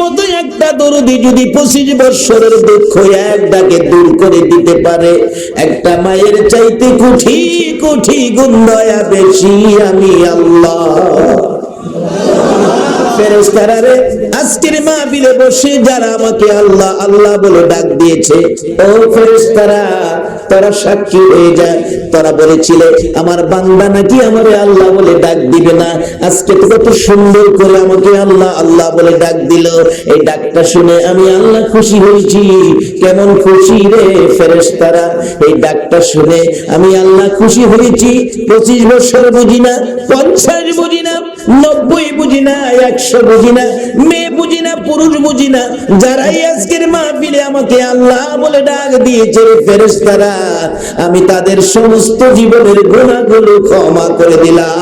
মতো একটা দরদি যদি পঁচিশ বৎসরের দুঃখ এক ডাকে দূর করে দিতে পারে, একটা মায়ের চাইতে কুঠি কুঠি গুণ দয়া বেশি আমি আল্লাহ। আজকের বসে যারা আমাকে আল্লাহ আল্লাহ বলে ডাক দিয়েছে, ও ফেরেশতারা তারা সাক্ষী হয়ে যায় তারা বলেছিল, আমার বান্দা নাকি আমারে আল্লাহ বলে ডাক দিবে না। আজকে তো কত সুন্দর করে আমাকে আল্লাহ আল্লাহ বলে ডাক দিল। এই ডাকটা শুনে আমি আল্লাহ খুশি হয়েছি। কেমন খুশি রে ফেরেশতারা। এই ডাকটা শুনে আমি আল্লাহ খুশি হয়েছি। পঁচিশ বছর বুঝি না, পঞ্চাশ বুঝি না, নব্বই বুঝি না, একশো বুঝি না, মেয়ে বুঝি না, পুরুষ বুঝি না। যারাই আজকের মাহফিলে আমাকে আল্লাহ বলে ডাক দিয়েছে ফেরেশতারা আমি তাদের সমস্ত জীবনের গুণাগুলো ক্ষমা করে দিলাম।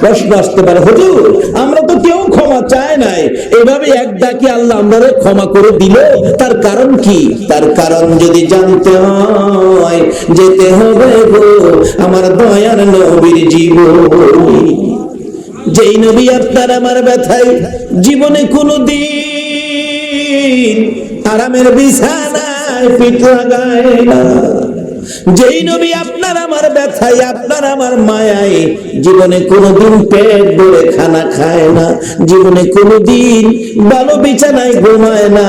প্রশ্ন আসতে পারে, হুজুর, আমরা তো কেউ ক্ষমা চায় নাই। এভাবে এক ডাকে আল্লাহ আমরা ক্ষমা করে দিল। তার কারণ কি? তার কারণ যদি জানতে হয়, যেতে হবে গো আমার দয়ার নবীর জীবন। যেই নবী আপনার আমার ব্যথায় জীবনে কোনো দিন আরামের বিছানায় পিঠ লাগায় না। যেই নবী আপনার আমার ব্যথায়, আপনার আমার মায়ায়, জীবনে কোনোদিন পেট ভরে খানা খায় না। জীবনে কোনোদিন ভালো বিছানায় ঘুমায় না।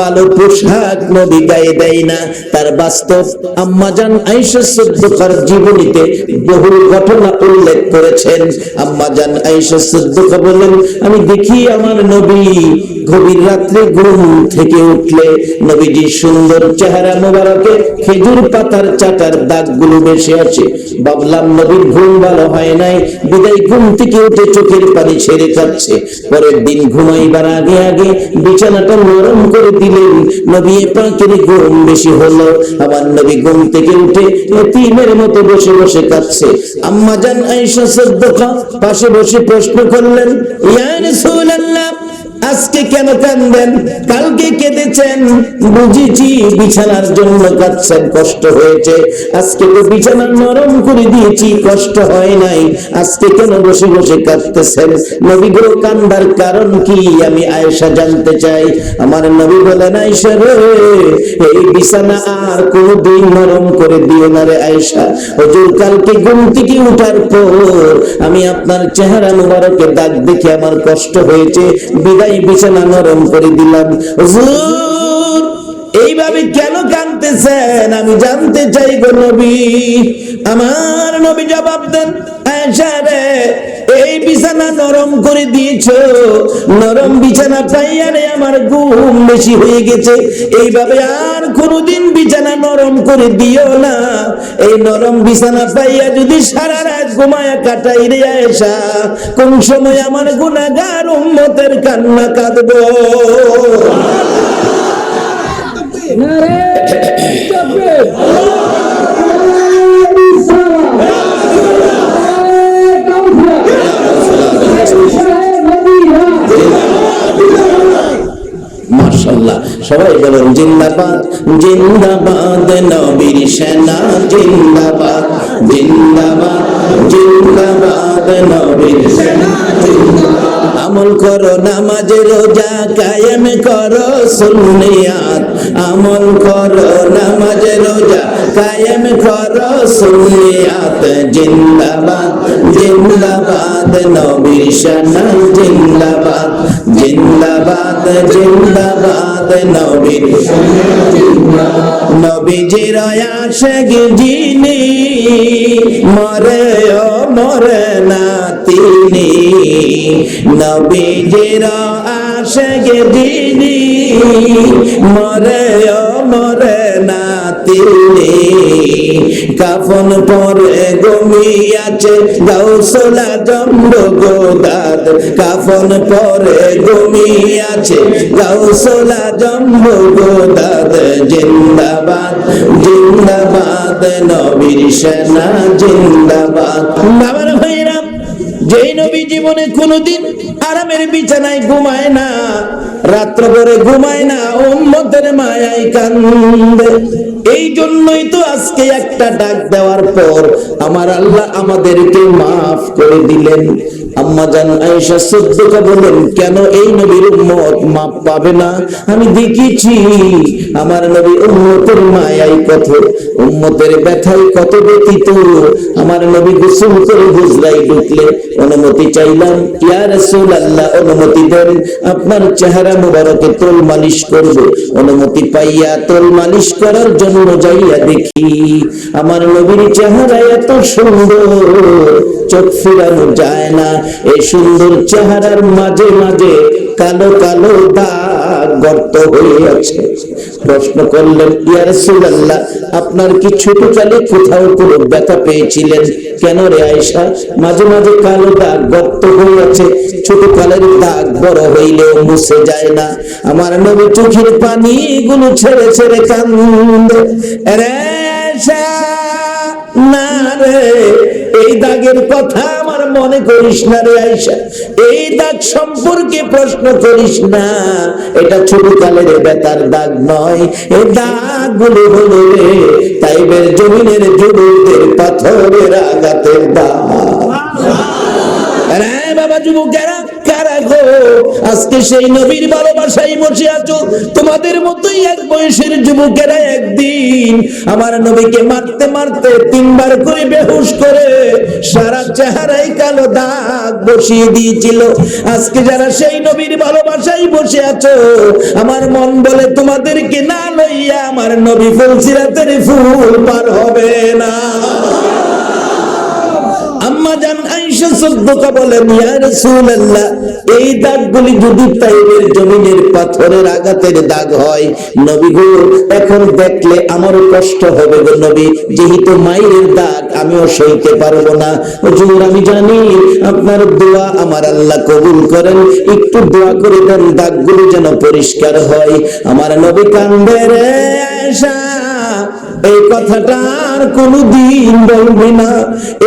ভালো পোশাক নবী গায়ে দেয় না। তার বাস্তব আম্মাজান আয়েশা সিদ্দিকার জীবনীতে বহু ঘটনা উল্লেখ করেছেন। আম্মাজান আয়েশা সিদ্দিকা বলেন আমি দেখি আমার নবী গভীর রাত্রে ঘুম থেকে উঠলে নবীজির সুন্দর চেহারা মোবারকে খেজুর পাতার চাটার দাগগুলো বেশি আছে ভাবলাম, নবীর ঘুম ভালো হয় নাই। বিদায় ঘুম থেকে উঠে চোখের পানি ছেড়ে যাচ্ছে পরের দিন ঘুমাইবার আগে আগে বিছানাটা নরম করে দিলেন। নবী পাখির ঘুম বেশি হলো। আমার নবী ঘুম থেকে উঠে এতিমের মতো বসে বসে কাঁদছে। আম্মা জান আয়েশা সিদ্দিকা পাশে বসে প্রশ্ন করলেন, ইয়া রাসূলুল্লাহ আজকে কেন কান্দেন কালকে কেঁদেছেন? বুঝেছি বিছানার জন্য কাঁদছেন, কষ্ট হয়েছে। আজকে তো বিছানা নরম করে দিয়েছি, কষ্ট হয় নাই। আজকে কেন বসে বসে কাঁদতেছেন? নবী গো কান্দার কারণ কি? আমি আয়েশা জানতে চাই। আমার নবী বলেন, আয়েশা রে, এই বিছানা আর কোনদিন নরম করে দিও না রে আয়েশা। হুজুর, কালকে ঘুম থেকে উঠার পর আমি আপনার চেহারা মুবারকে দাগ দেখে আমার কষ্ট হয়েছে। বিদায় বিছানা নরম করে দিলাম। এইভাবে কেন কানতেছেন আমি জানতে চাই গো নবী। আমার নবী জবাব দেন এই বিছানা নরম করে দিয়েছ নরম বিছানা পাইয়া রে আমার ঘুম বেশি হয়ে গেছে এইভাবে আর কোনোদিন বিছানা নরম করে দিও না এই নরম বিছানা পাইয়া যদি সারা রাত ঘুমায়া কাটাই রে আয়েশা কোন সময় আমার গুনাহগার উম্মতের কান্না কাঁদবো মাশাল্লাহ সবাই বলেন জিন্দাবাদ জিন্দাবাদ নবীর সেনা জিন্দাবাদ জিন্দাবাদ জিন্দাবাদ নবীর সেনা। আমল করো, নামাজ রোজা কায়েম করো, সুন্নিয়াত। আমল করো, নামাজ রোজা কায়েম করো, সুন্নিয়াত। জিন্দাবাদ জিন্দাবাদ নবীর সেনা জিন্দাবাদ। জিন্দাবাদ জিন্দাবাদ নবীর নবীজির আশেক যিনি মরে, ও মরে তিনি তিনি। নবীজির আশেক যিনি মরে ও মরে না তিনি কাফন পরে ঘুমিয়াছে গৌসলা জম্ব গোদাদ কাফন পরে ঘুমিয়াছে গৌসলা জম্ব গোদাদ জিন্দাবাদ জিন্দাবাদ, নবীর সেনা, জিন্দাবাদ। বাবার ভাইরাম যেই নবী জীবনে কোনোদিন আরামের বিছানায় ঘুমায় না। রাত্র করে ঘুমায় না, উম্মতের মায়াই কান্দে। এই জন্যই তো আজকে একটা ডাক দেওয়ার পর আমার আল্লাহ আমাদেরকে মাফ করে দিলেন। আম্মা জান আয়েশা সিদ্দিকা বলেন কেন এই নবীর উম্মত মাপ পাবে না? আমি দেখেছি আমার নবী উম্মতের মায়াই কত, উম্মতের কত ব্যতীত আমার নবী গোসল করে হুজরাই ঢুকলে অনুমতি চাইলাম, ইয়া রাসূলুল্লাহ, অনুমতি দেন। আপনার চেহারা মুবারকে তোল মালিশ করব। অনুমতি পাইয়া তোল মালিশ করার জন্য যাইয়া দেখি, আমার নবীর চেহারা এত সুন্দর, চোখ ফিরানো যায় না। এই সুন্দর চেহারার মাঝে মাঝে কালো কালো দাগ গর্ত হয়ে আছে প্রশ্ন করলেন, ইয়া রাসূলুল্লাহ, আপনার কি ছোটকালে কোথাও কোনো ব্যথা পেয়েছিলেন? কেন রে আয়েশা? মাঝে মাঝে কালো দাগ গর্ত হয়ে আছে ছোট কালের দাগ বড় হইলেও মুছে যায় না। আমার নবী চোখের পানি গুলো ছেড়ে ছেড়ে কান্দে। রে না রে, এই দাগের কথা আমার মনে করিস না রে আইসা এই দাগ সম্পর্কে প্রশ্ন করিস না। এটা ছোট কালের বেতার দাগ নয়। এই দাগগুলো হলো রে তাইবের জমিনের যুবকদের পাথরের আঘাতের দাগ। বাবা যুবকেরা কারা গো। আজকে সেই নবীর ভালোবাসাই বসে আছো। তোমাদের মতোই এক বয়সের যুবকেরা একদিন আমার নবীকে মারতে মারতে তিনবার করে বেহুশ করে সারা চেহারাই কালো দাগ বসিয়ে দিয়েছিল। আজকে যারা সেই নবীর ভালোবাসাই বসে আছো, আমার মন বলে তোমাদেরকে না লইয়া আমার নবী ফুলসিরাতের ফুল পার হবে না। আম্মা বলেন এই দাগগুলি যদি তাইবের জমিনের পাথরের আঘাতের দাগ হয়, নবী গো, এখন দেখলে আমারও কষ্ট হবে গো নবী। যেহেতু মায়ের দাগ, আমিও সইতে পারব না। হুজুর, আমি জানি আপনার দোয়া আমার আল্লাহ কবুল করেন। একটু দোয়া করে দেন, দাগগুলো যেন পরিষ্কার হয়। আমার নবী কান্দে আয়েশা। এই কথাটা আর কোনদিন বলবি না।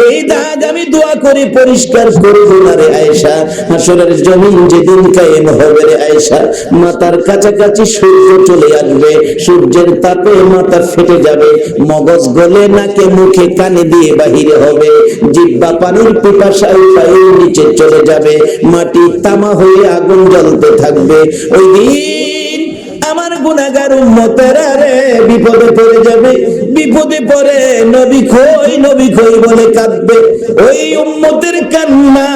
এই দাগ আমি দোয়া করে পরিষ্কার করব না রে আয়েশা। হাসরের জমিন যেদিন কায়েম হবে রে আয়েশা মাথার কাছাকাছি সূর্য চলে আসবে। সূর্যের তাপে মাথা ফেটে যাবে। মগজ গলে নাকে মুখে কানে দিয়ে বাহিরে হবে। জিব্বা পানির পিপাসায় পায়ের নিচে চলে যাবে। মাটি তামা হয়ে আগুন জ্বলতে থাকবে। ওই দিন গুনাগার উম্মতেরা রে, বিপদে পড়ে যাবে। বিপদে পড়ে নবী খই নবী খই বলে কাঁদবে। ওই উম্মতের কান্না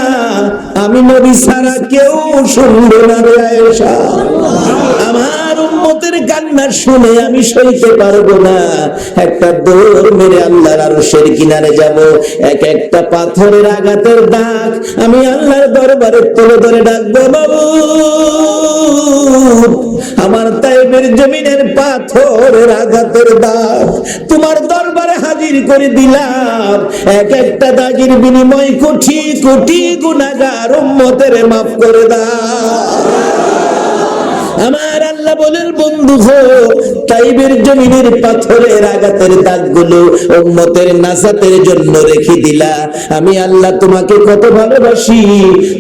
আমি নবী সারা কেউ শুনবে না রে আয়েশা। আমার উম্মতের কান্না শুনে আমি সইতে পারব না। একটা দৌড় মেরে আল্লাহর আরশের কিনারে যাব। এক একটা পাথরের আঘাতের দাগ আমি আল্লাহর দরবারে তুলে ধরে ডাকবো, বাবু, আমার তাইবের জমিনের পাথরের আঘাতের দাগ তোমার দরবারে হাজির করে দিলাম। এক একটা দাগের বিনিময় কোটি কোটি গুনাগার উম্মতের মাফ করে দাও। আমার আল্লাহ বলেন, বন্ধু হো তাইবের জমিনের পাথরের আঘাতের দাগগুলো উম্মতের নাসাতের জন্য রেখে দিলা। আমি আল্লাহ তোমাকে কত ভালোবাসি।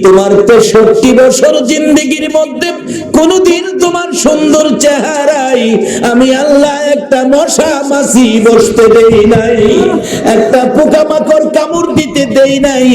তোমার তেষট্টি বছর জিন্দগির মধ্যে কোনদিন তোমার সুন্দর চেহারাই আমি আল্লাহ একটা মশা মাছি বসতে দেই নাই, একটা পোকামাকড় কামড় দিতে দেই নাই।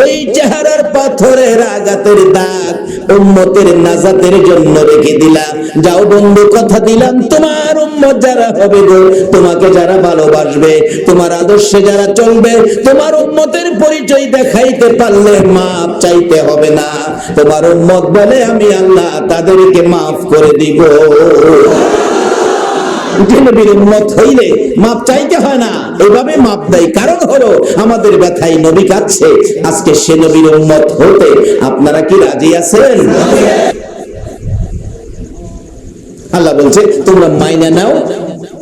ওই চেহারার পাথরের আঘাতের দাগ উম্মতের নাজাতের জন্য রেখে দিলাম। যাও বন্ধু, কথা দিলাম, তোমার উম্মত যারা হবে গো, তোমাকে যারা ভালোবাসবে, তোমার আদর্শে যারা চলবে, তোমার উম্মতের পরিচয় দেখাইতে পারলে মাপ চাইতে হবে না। তোমার উম্মত বলে আমি আল্লাহ তাদেরকে মাফ করে দিব। চাইতে হয় না। এভাবে মাপ দেয় কারণ হলো আমাদের ব্যথায় নবী কাচ্ছে আজকে সে নবীর উন্মত হতে আপনারা কি রাজি আছেন? আল্লাহ বলছে, তোমরা মাইনা নাও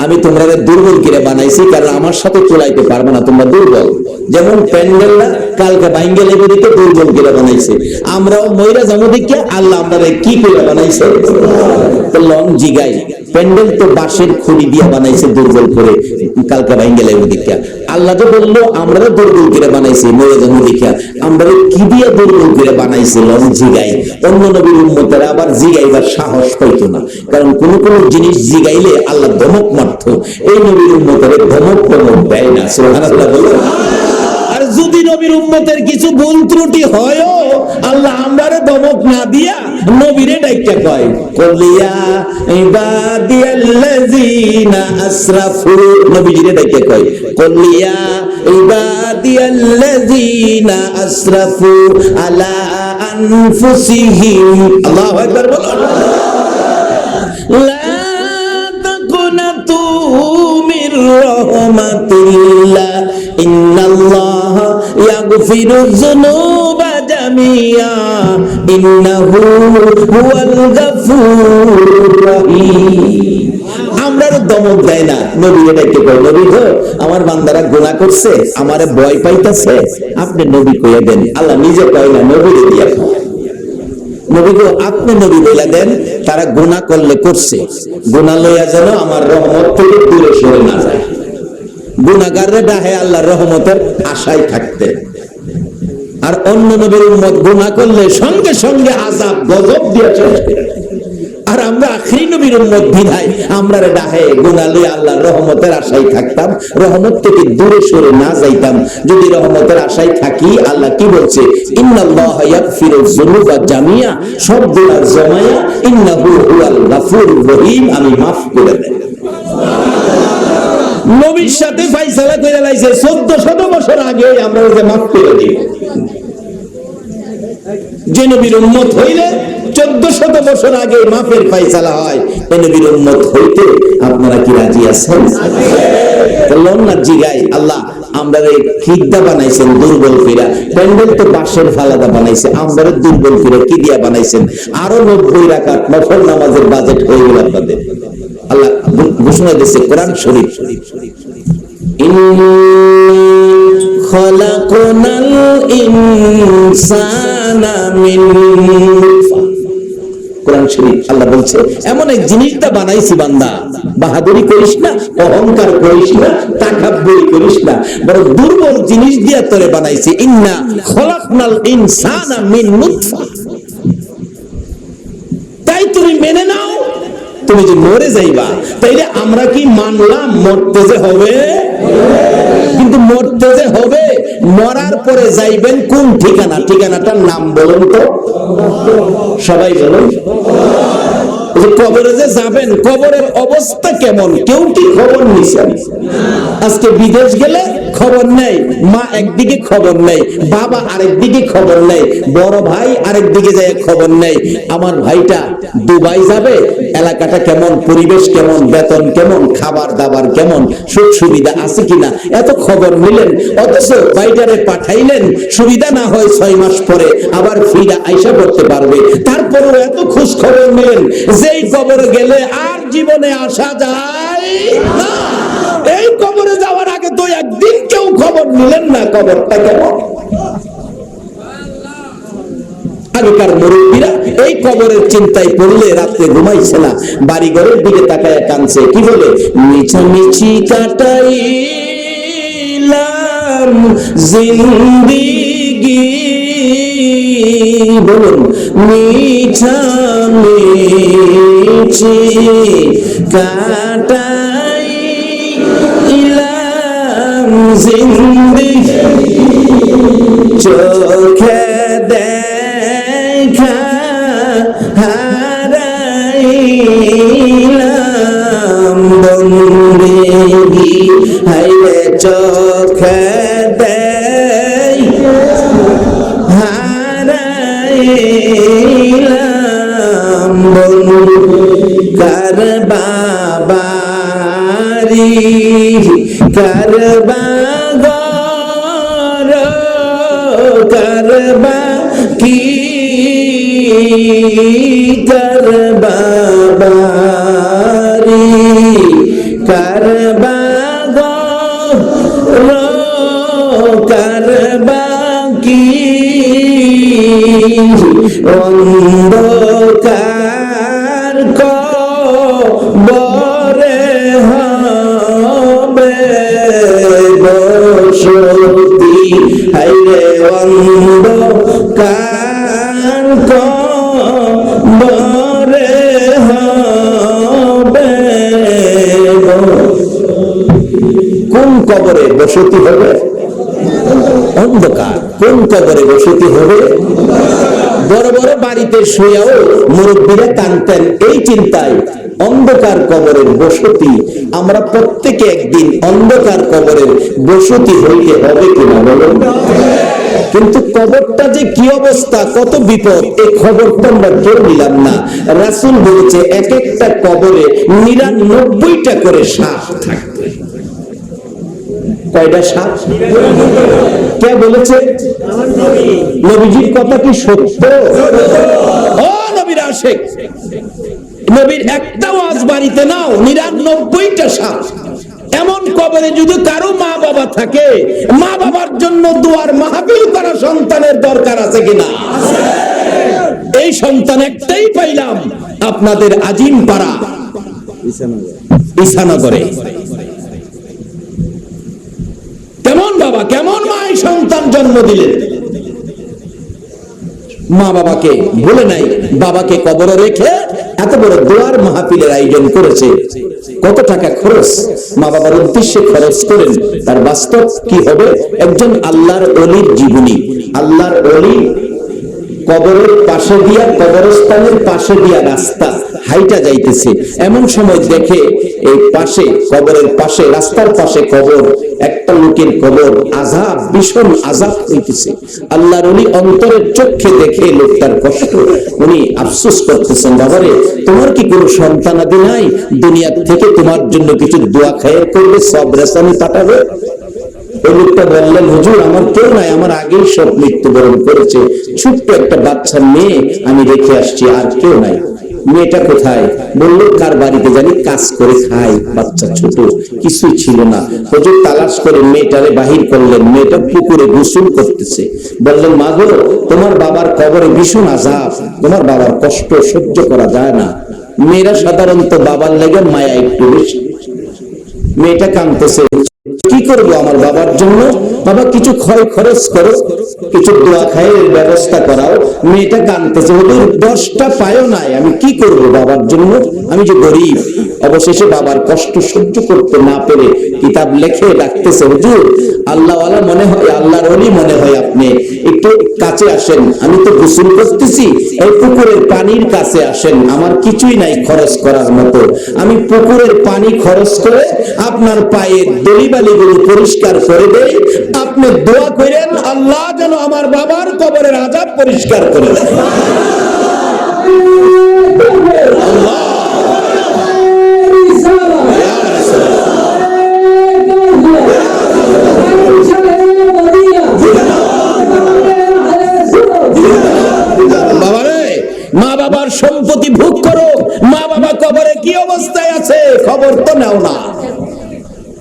আমি তোমাদের দুর্বল কিরে বানাইছি, কারণ আমার সাথে চলাইতে পারবে না, তোমরা দুর্বল। যেমন প্যান্ডেল না, কালকে বাইঙ্গে এগুলিকে দুর্বল কিরে বানাইছে। আমরাও ময়রা জামু দিকে আল্লাহ আমাদের কি করে বানাইছে? লং জিগাই, প্যান্ডেল তো বাঁশের খুঁড়ি দিয়ে বানাইছে দুর্বল করে। কালকে ভাই গেলে ওদিকে আল্লাহ তো বলল, আমরা দুর্বল করে বানাইছি, মরে যাব দেখা আমরা কি দিয়ে দুর্বল করে বানাইছিলাম জিগাই। অন্য নবীর উম্মতেরা আবার জিগাইবার সাহস পাইতো না। কারণ কোন কোন জিনিস জিগাইলে আল্লাহ ধমক মারত। এই নবীর উম্মতের ধমক টমক দেয় না। সুবহানাল্লাহ বলো আর যদি নবীর উম্মতের কিছু ভুল ত্রুটি হয়ও, আল্লাহ আমরা দমক না দিয়া নবীরে ডাইকা কয় কলিয়া ইবাদিয়াল্লাযিনা আসরাফু। নবীজিরে কয় কলিয়া ইবাদিয়াল্লাযিনা আসরাফু আলা আনফুসিহিম। আল্লাহু আকবার বলুন লা তাকুনাতু মির রহমাতিল্লাহ, ইন্নাল্লাহ ইয়াগফিরুয যুনুবা جميعا إنه هو الغفور الرحيم আমরা দমক দেয় না নবী এটাকে কয় নবী গো আমার বান্দারা গুনাহ করছে আমারে ভয় পাইতাছে আপনি নবী কইয়া দেন আল্লাহ নিজে কয় না নবীরে দিয়া কয় নবীকে আপনি নবী বলে দেন তারা গুনাহ করলে করছে গুনাহ লইয়া যেন আমার রহমত থেকে দূরে সরে না যায় গুনাহগাররে ডাহে আল্লাহর রহমতের আশায় থাকতে আর অন্য নবীর উম্মত গুনাহ করলে সঙ্গে সঙ্গে আযাব, গজব দিয়ে শেষ করে আর আমরা আখরি নবীর উম্মত বিধায় আমরা ডাহে গুনাহ লইয়া আল্লাহর রহমতের আশায় থাকতাম। রহমত থেকে দূরে সরে না যাইতাম। যদি রহমতের আশায় থাকি, আল্লাহ কি বলছে? ইন্নাল্লাহ ইয়াগফিরু যুনুবা জামিয়া সব গুনাহ জমায়া ইন্নাহু হুয়াল গাফুরুর রহিম, আমি মাফ করে দেন নবীর সাথে ফাইসালা করে লাইছে। 1400 বছর আগে আমরা ওকে মাফ করে দিই। যে নবীর উম্মত হইলে চোদ্দ শত বছর আগে মাফের ফাইসালা হয়। এ নবীর উম্মত হইতে আপনারা কি রাজি আছেন? না জিগাই, আল্লাহ আমরা এই খিদ্দা বানাইছেন, দুর্বল ফিরা প্যান্ডেল তো বাঁশের ফালাদা বানাইছে আমরা দুর্বল ফিরা কি দিয়া বানাইছেন? আরও নব্বই রাখাত নফল নামাজের বাজেট হয়ে গেল আপনাদের। আল্লাহ ঘোষণা দিচ্ছে কোরআন শরীফ। কোরআন শরীফ, আল্লাহ বলছে, এমন এক জিনিসটা বানাইছি বান্দা, বাহাদুরি করিস না, অহংকার করিস না তাকাব্বুরি করিস না বড় দুর্বল জিনিস দিয়ে তোরে বানাইছি, ইন্না খলাকনাল ইনসানা মিন নুতফা। তাই তুমি মেনে নাও তুমি যে মরে যাইবা, তাইলে আমরা কি মানলাম মরতে যে হবে? কিন্তু মরতে যে হবে, মরার পরে যাইবেন কোন ঠিকানা? ঠিকানাটার নাম বলুন তো। সবাই বলুন। যে কবরে যে যাবেন, কবরের অবস্থা কেমন? কেউ কি খবর আজকে বিদেশ গেলে খবর নেই, মা একদিকে খবর নেই, বাবা আরেকদিকে খবর নেই, বড় ভাই আরেকদিকে যায় খবর নেই। আমার ভাইটা দুবাই যাবে, এলাকাটা কেমন, পরিবেশ কেমন, বেতন কেমন, খাবার দাবার কেমন, সুখ সুবিধা আছে কিনা? এত খবর নিলেন, অথচ ভাইটারে পাঠাইলেন, সুবিধা না হয় ছয় মাস পরে আবার ফিরা আইসা করতে পারবে। তারপরেও এত খোঁজ খবর নিলেন যেই কবরে গেলে আর জীবনে আসা যায় এই কবরে যাওয়ার আগে তো একদিন কেউ খবর নিলেন না কবরটা কেমন? আগেকার মুরব্বীরা এই কবরের চিন্তায় পড়লে রাত্রে ঘুমাইছে না বাড়ি ঘরের দিকে তাকায় কানছে কি বলে? মিছামিছি কাটাইলাম, জিন্দিগি বলুন মিছামিছি কাটাইলাম জিন্দিগি চোখে দেখা কার বাগর করবা কি করবা বারি করবা গো করবা কি অন্ধকার বসতি হাইরে অন্ধ কান হবে কোন কবরে বসতি হবে? অন্ধকার। কোন কবরে বসতি হবে? বড় বড় বাড়িতে শুয়েও মুরব্বীরা টানতেন এই চিন্তায়। অন্ধকার কবরের বসতি। আমরা প্রত্যেকে একদিন অন্ধকার কবরের বসতি হইতে হবে কিনা বলুন। কিন্তু কবরটা যে কি অবস্থা, কত বিপদ এই খবরটা আমরা কেউ নিলাম না। রাসুল বলেছে এক একটা কবরে নিরানব্বইটা করে সাপ থাকবে। কয়টা সাপ? কে বলেছে? নবীজির কথা কি সত্য? ও নবীর আশেক। নবীর একটাও আজ বাড়িতে নাও, নিরানব্বইটা সাপ এমন কবরে যদি কারও মা বাবা থাকে, মা বাবার জন্য দুয়ার মাহফিল করা সন্তানের দরকার আছে কিনা? এই সন্তান একটাই পাইলাম, আপনাদের আজিম পাড়া ঈশানগরে। কেমন বাবা, কেমন মা এই সন্তান জন্ম দিলেন? মা বাবাকে বলে নাই, বাবাকে কবরে রেখে এত বড় দোয়ার মাহফিলের আয়োজন করেছে। কত টাকা খরচ? মা বাবার উদ্দেশ্যে খরচ করেন। তার বাস্তব কি হবে? একজন আল্লাহর অলির জীবনী। আল্লাহর অলি কবরের পাশে দিয়া, কবরস্থানের পাশে দিয়া রাস্তা, হাইটা যাইতেছে। এমন সময় দেখে এই পাশে, কবরের পাশে, রাস্তার পাশে কবর। একটা লোকের কবর আজাব ভীষণ আজাব হইতেছে। আল্লাহর উনি অন্তরের চোখে দেখে লোকটার কষ্ট। উনি আফসোস করতেছেন, বাবারে, তোমার কি কোনো সন্তানাদি নাই? দুনিয়ার থেকে তোমার জন্য কিছু দোয়া খায়ের করবে, সব বললেন, হুজুর, আমার আমি রেখে আসছি, আর কেউ নাই। মেয়েটা কোথায়? বলল, কার বাড়িতে জানি কাজ করে খায় বাচ্চা ছোট, কিছুই ছিল না। হুজুর তালাশ করে মেয়েটারে বাহির করলেন। মেয়েটা পুকুরে গোসল করতেছে। বললেন মাগো তোমার বাবার কবরে ভীষণ আজাব তোমার বাবার কষ্ট সহ্য করা যায় না। মেয়েরা সাধারণত বাবার লেগে মায়া একটু বেশি। মেয়েটা কাঁদতেছে। কি করব আমার বাবার জন্য? বাবা, কিছু ক্ষয় খরচ করো, কিছু দোয়া খায়ের ব্যবস্থা করাও। মেয়েটা কানতেছে দশটা পায়ও নাই। আমি কি করব বাবার জন্য? আমি যে গরিব। অবশেষে বাবার কষ্ট সহ্য করতে না পেরে কিতাব লেখে ডাকতেছে, হুজুর, আল্লাহওয়ালা মনে হয়, আল্লাহর অলি মনে হয় আপনি। একটু কাছে আসেন, আমি তো গোসল করতেছি, এই পুকুরের পানির কাছে আসেন, আমার কিছুই নাই খরচ করার মতো। আমি পুকুরের পানি খরচ করে আপনার পায়ের দলিবালিগুলো পরিষ্কার করে দেই, আপনি দোয়া করেন, আল্লাহ যেন আমার বাবার কবরের আজাব পরিষ্কার করে দেয়।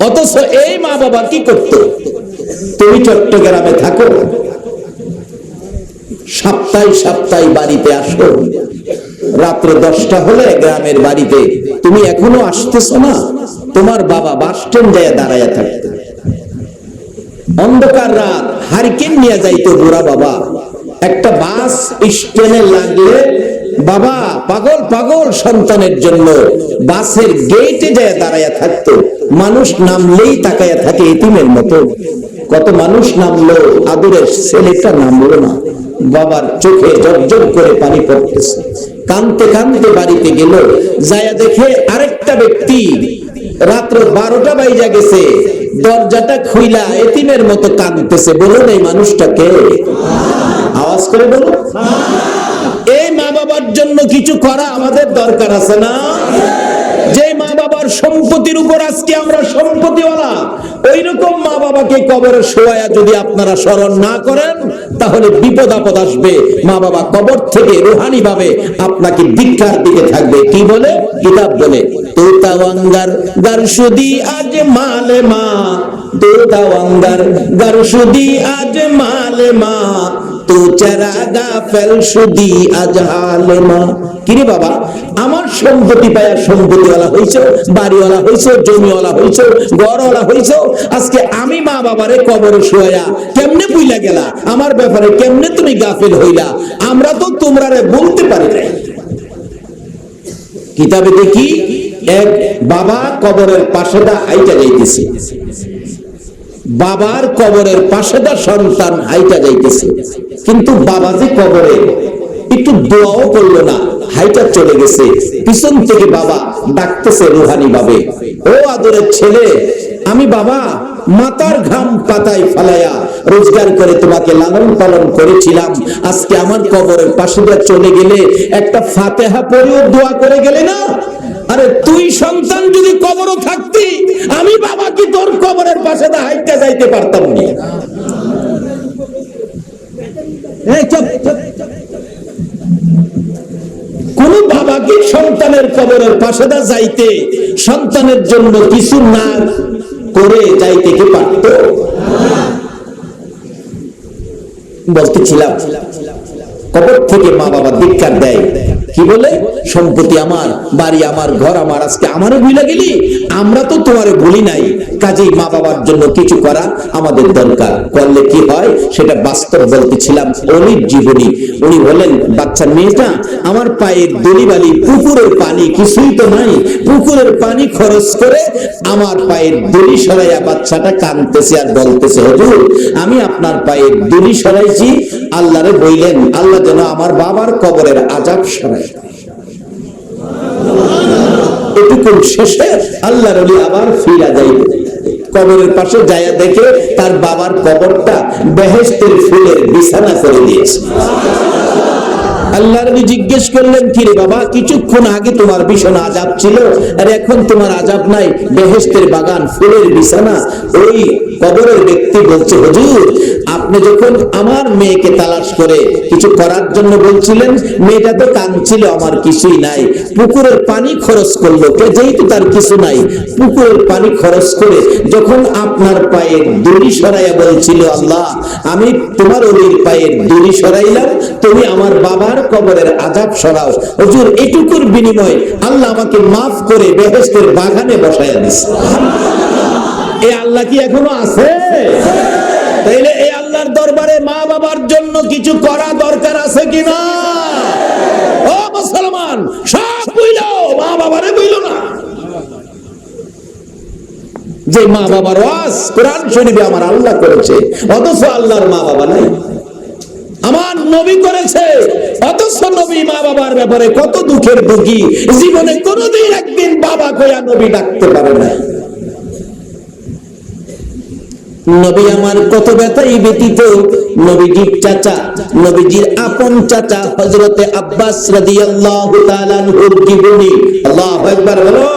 অথচ এই মা বাবা কি করতো? তুমি চট্টগ্রামে থাকো। সপ্তাহে সপ্তাহে বাড়িতে আসো। রাত্রে দশটা হলে গ্রামের বাড়িতে। তুমি এখনও আসতেছো না? তোমার বাবা বাস স্ট্যান্ড দাঁড়ায় থাকতো। অন্ধকার রাত, হারিকেন নিয়ে যাইতো বুড়া বাবা। একটা বাস স্টেনে লাগলে, বাবা, পাগল পাগল সন্তানের জন্য বাসের গেটে যায় দাঁড়াইয়া থাকতো। মানুষ নামলেই তাকাইয়া থাকে এতিমের মতো। কত মানুষ নামলো, আদরের ছেলেটা নামলো না। বাবার চোখে জর্জর করে পানি পড়তেছে। কানতে কানতে বাড়িতে গেল। যায়া দেখে আরেকটা ব্যক্তি রাত্র বারোটা বাইজা গেছে। দরজাটা খুইলা এতিমের মতো কাঁদতেছে। বলুন এই মানুষটাকে আওয়াজ করে বলুন এই মা বাবার জন্য কিছু করা আমাদের দরকার আছে না? যে মা বাবার সম্পত্তির উপর আজকে আমরা সম্পত্তিওয়ালা। ওই রকম মা বাবাকে কবরে শোয়া যদি আপনারা স্মরণ না করেন, তাহলে বিপদ আপদ আসবে। মা বাবা কবর থেকে রুহানি ভাবে আপনাকে ভিক্ষার দিকে থাকবে। কি বলে? কিতাব বলে তোতাওয়াঙ্গার গারসুদি আজ মালে মা। তোতাওয়াঙ্গার গারসুদি আজ মালে মা। তু চারাগা ফেল সুদি আজহালেমা কিরে বাবা আমার সম্পত্তি পায়া সম্পত্তিওয়ালা হইছো, বাড়িওয়ালা হইছো, জমিওয়ালা হইছো, ঘরওয়ালা হইছো, আজকে আমি মা বাবারে কবরে শোয়া কেমনে বুইলা গেলা? আমার ব্যাপারে কেমনে তুমি গাফিল হইলা? আমরা তো তোমরারে বলতে পারি নাই। কিতাবে দেখি এক বাবা কবরের পাশেটা হাইটা যাইতেছে। বাবার কবরের পাশেটা সন্তান হাইটা যাইতেছে। কিন্তু বাবা যে কবরে একটু দোয়াও করল না। হাইটা চলে গেছে। পিছন থেকে বাবা ডাকতেছে রুহানি ভাবে ও আদরের ছেলে, আমি বাবা মাতার ঘাম পাতায় ফালাইয়া রোজগার করে তোমাকে লালন পালন করেছিলাম। আজকে আমার কবরের পাশে চলে গেলে একটা ফাতেহা পড়েও দোয়া করে গেলে না? আরে তুই সন্তান যদি কবরও থাকতি, আমি বাবা কি তোর কবরের পাশে দা হাইটা যাইতে পারতাম না। কোন বাবা কি সন্তানের কবরের পাশে দা যাইতে সন্তানের জন্য কিছু না করে যাইতে কি পারত? বলতেছিলাম, কবর থেকে মা বাবা ধিক্কার দেয়। কি বলে? সম্পত্তি আমার, বাড়ি আমার, ঘর আমার, আজকে আমারও ভুলে গেলি? আমরা তো তোমারে বলি নাই, কাজেই মা বাবার জন্য কিছু করা আমাদের দরকার। করলে কি হয়? সেটা বাস্তব বলতেছিলাম অলির জীবনী। উনি বলেন, বাচ্চা মেয়েটা, আমার পায়ের দলিবালি পুকুরের পানি কিছুই তো নাই। পুকুরের পানি খরচ করে আমার পায়ের দড়ি সরাইয়া বাচ্চাটা কাঁদতেছে আর বলতেছে, হুজুর, আমি আপনার পায়ের দড়ি সরাইছি। আল্লাহরে বইলেন, আল্লাহ যেন আমার বাবার কবরের আজাব সরাই এটুকুন শেষে আল্লাহর আবার ফিরা যাইবে কবরের পাশে যায়া দেখে তার বাবার কবরটা বেহেস্তের ফুলের বিছানা করে দিয়েছে। আল্লাহর নবী জিজ্ঞেস করলেন কি রে বাবা, কিছুক্ষণ আগে তোমার ভীষণ আজাব ছিল। আর এখন তোমার আজাব নাই। বেহেস্তের বাগান, ফুলের বিছানা। ওই কবরের ব্যক্তি বলছে, হুজুর, আপনি যখন আমার মেয়েকে তালাশ করে কিছু করার জন্য বলছিলেন, মেয়েটা তো কাঁদছিল, আমার কিছুই নাই। পুকুরের পানি খরচ করল যেহেতু তার কিছু নাই। পুকুরের পানি খরচ করে যখন আপনার পায়ে দড়ি সরাইয়া বলছিল, আল্লাহ, আমি তোমার অলির পায়ের দড়ি সরাইলাম, তুমি আমার বাবার কবরের আজাব সরাও। হুজুর, এটুকুর বিনিময়ে আল্লাহ আমাকে মাফ করে বেহেস্তের বাগানে বসাইয়া দিছে। এই আল্লাহ কি এখনও আছে? তাইলে এই আল্লাহর দরবারে মা বাবার জন্য কিছু করা দরকার আছে কিনা? ও মুসলমান, সব বুঝল মা বাবারে বুঝল না। যে মা বাবার ওয়াজ কোরআন শরীফে আমার আল্লাহ করেছে, অথচ আল্লাহর মা বাবা নাই। আমার নবী করেছে। অথচ নবী মা বাবার ব্যাপারে কত দুঃখের দুঃখী। জীবনে কোনোদিন একদিন বাবা কয়া নবী ডাকতে পারে নাই নবী আমার কত ব্যথাই ব্যতীত। নবীজির চাচা, নবীজির আপন চাচা হজরতে আব্বাস রাদিয়াল্লাহু তাআলা আনহুর জীবনী আল্লাহু আকবার বলো।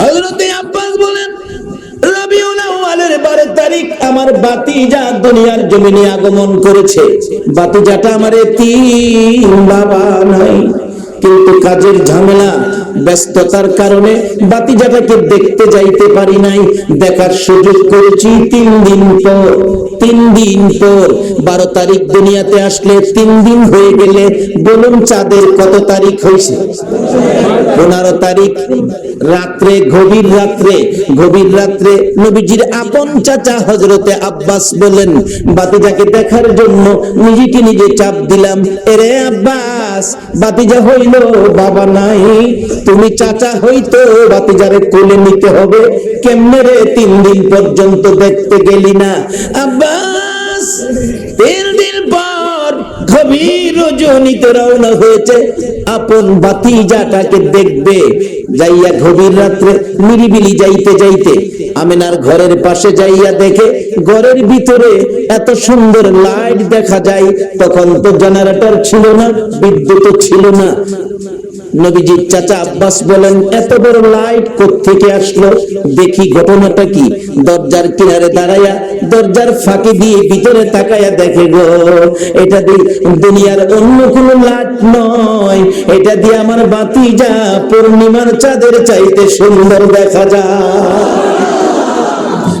হযরতে আমার বাতিজা দুনিয়ার জমিনে আগমন করেছে। বাতিজাটা আমারে তিন বাবা নাই কিন্তু কাজের ঝামেলা ব্যস্ততার কারণে বাতিজাটাকে দেখতে যাইতে পারি নাই। দেখার সুযোগ করেছি তিন দিন পর, তিন দিন পর। বারো তারিখ দুনিয়াতে আসলে তিন দিন হয়ে গেলে বলুন চাঁদের কত তারিখ হয়েছে পনেরো তারিখ, রাত্রে, গভীর রাত্রে গভীর রাত্রে নবীজির আপন চাচা হজরতে আব্বাস বলেন, বাতিজাকে দেখার জন্য নিজেকে নিজে চাপ দিলাম। এরে আব্বাস! বাতিজা হইল বাবা নাই। তুমি চাচা হইতো, বাতিজারে কোলে নিতে হবে। কেমনে রে তিন দিন পর্যন্ত দেখতে গেলি না? আব্বাস তিন দিন পর গভীর রজনীতে রওনা হয়েছে। আপন বাতিজাটাকে দেখবে, যাইয়া গভীর রাত্রে নিরিবিলি যাইতে যাইতে আমিনার ঘরের পাশে যাইয়া দেখে, ঘরের ভিতরে এত সুন্দর লাইট দেখা যায়, তখন তো জেনারেটর ছিল না বিদ্যুৎ ছিল না। নবীজির চাচা আব্বাস বলেন, এত বড় লাইট থেকে আসলো? দেখি ঘটনাটা কি? দরজার কিনারে দাঁড়াইয়া দরজার ফাঁকি দিয়ে ভিতরে তাকায়া দেখে গো, এটা দিয়ে দুনিয়ার অন্য কোন লাইট নয়। এটা দিয়ে আমার বাতি যা পূর্ণিমার চাঁদের চাইতে সুন্দর দেখা যায়।